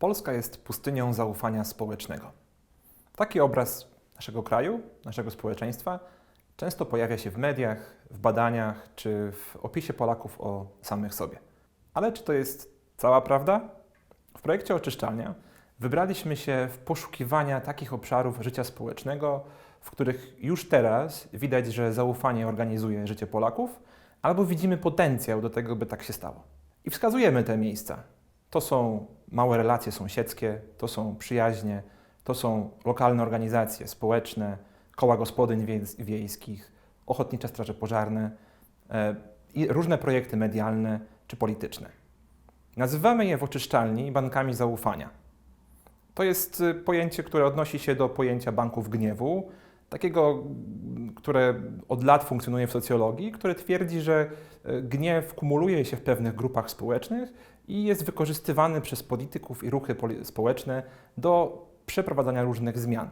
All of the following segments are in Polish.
Polska jest pustynią zaufania społecznego. Taki obraz naszego kraju, naszego społeczeństwa często pojawia się w mediach, w badaniach czy w opisie Polaków o samych sobie. Ale czy to jest cała prawda? W projekcie oczyszczalnia wybraliśmy się w poszukiwania takich obszarów życia społecznego, w których już teraz widać, że zaufanie organizuje życie Polaków, albo widzimy potencjał do tego, by tak się stało. I wskazujemy te miejsca. To są małe relacje sąsiedzkie, to są przyjaźnie, to są lokalne organizacje społeczne, koła gospodyń wiejs- wiejskich, ochotnicze straże pożarne e, i różne projekty medialne czy polityczne. Nazywamy je w oczyszczalni bankami zaufania. To jest y, pojęcie, które odnosi się do pojęcia banków gniewu, takiego, które od lat funkcjonuje w socjologii, które twierdzi, że y, gniew kumuluje się w pewnych grupach społecznych i jest wykorzystywany przez polityków i ruchy społeczne do przeprowadzania różnych zmian.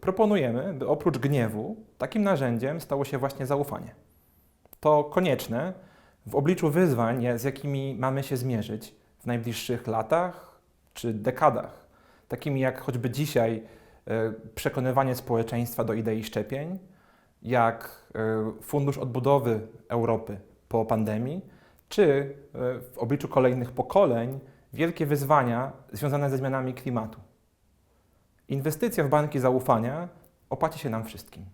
Proponujemy, by oprócz gniewu takim narzędziem stało się właśnie zaufanie. To konieczne w obliczu wyzwań, z jakimi mamy się zmierzyć w najbliższych latach czy dekadach, takimi jak choćby dzisiaj e, przekonywanie społeczeństwa do idei szczepień, jak e, Fundusz Odbudowy Europy po pandemii, czy e, w obliczu kolejnych pokoleń wielkie wyzwania związane ze zmianami klimatu. Inwestycja w banki zaufania opłaci się nam wszystkim.